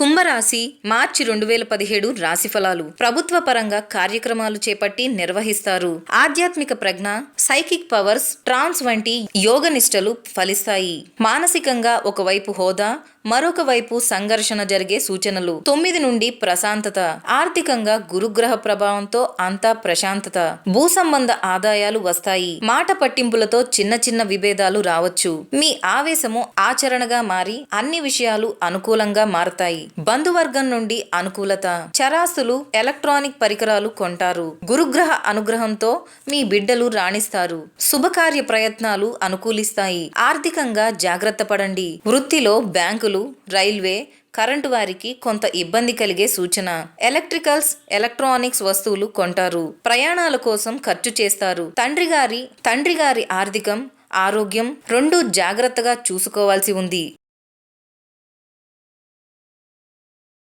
కుంభరాశి మార్చి రెండు వేల పదిహేడు రాశి ఫలాలు ప్రభుత్వ పరంగా కార్యక్రమాలు చేపట్టి నిర్వహిస్తారు. ఆధ్యాత్మిక ప్రజ్ఞ సైకిక్ పవర్స్ ట్రాన్స్ వంటి యోగనిష్టలు ఫలిస్తాయి. మానసికంగా ఒకవైపు హోదా మరొక వైపు సంఘర్షణ జరిగే సూచనలు. తొమ్మిది నుండి ప్రశాంతత ఆర్థికంగా గురుగ్రహ ప్రభావంతో అంతా ప్రశాంతత భూ సంబంధ ఆదాయాలు వస్తాయి. మాట పట్టింపులతో చిన్న చిన్న విభేదాలు రావచ్చు. మీ ఆవేశము ఆచరణగా మారి అన్ని విషయాలు అనుకూలంగా మారతాయి. బంధువర్గం నుండి అనుకూలత చరాస్తులు ఎలక్ట్రానిక్ పరికరాలు కొంటారు. గురుగ్రహ అనుగ్రహంతో మీ బిడ్డలు రాణిస్తారు. శుభకార్య ప్రయత్నాలు అనుకూలిస్తాయి. ఆర్థికంగా జాగ్రత్త పడండి. వృత్తిలో బ్యాంకు బ్యాంకులు రైల్వే కరెంటు వారికి కొంత ఇబ్బంది కలిగే సూచన. ఎలక్ట్రికల్స్ ఎలక్ట్రానిక్స్ వస్తువులు కొంటారు. ప్రయాణాల కోసం ఖర్చు చేస్తారు. తండ్రి గారి తండ్రి గారి ఆర్థికం ఆరోగ్యం రెండు జాగ్రత్తగా చూసుకోవాల్సి ఉంది.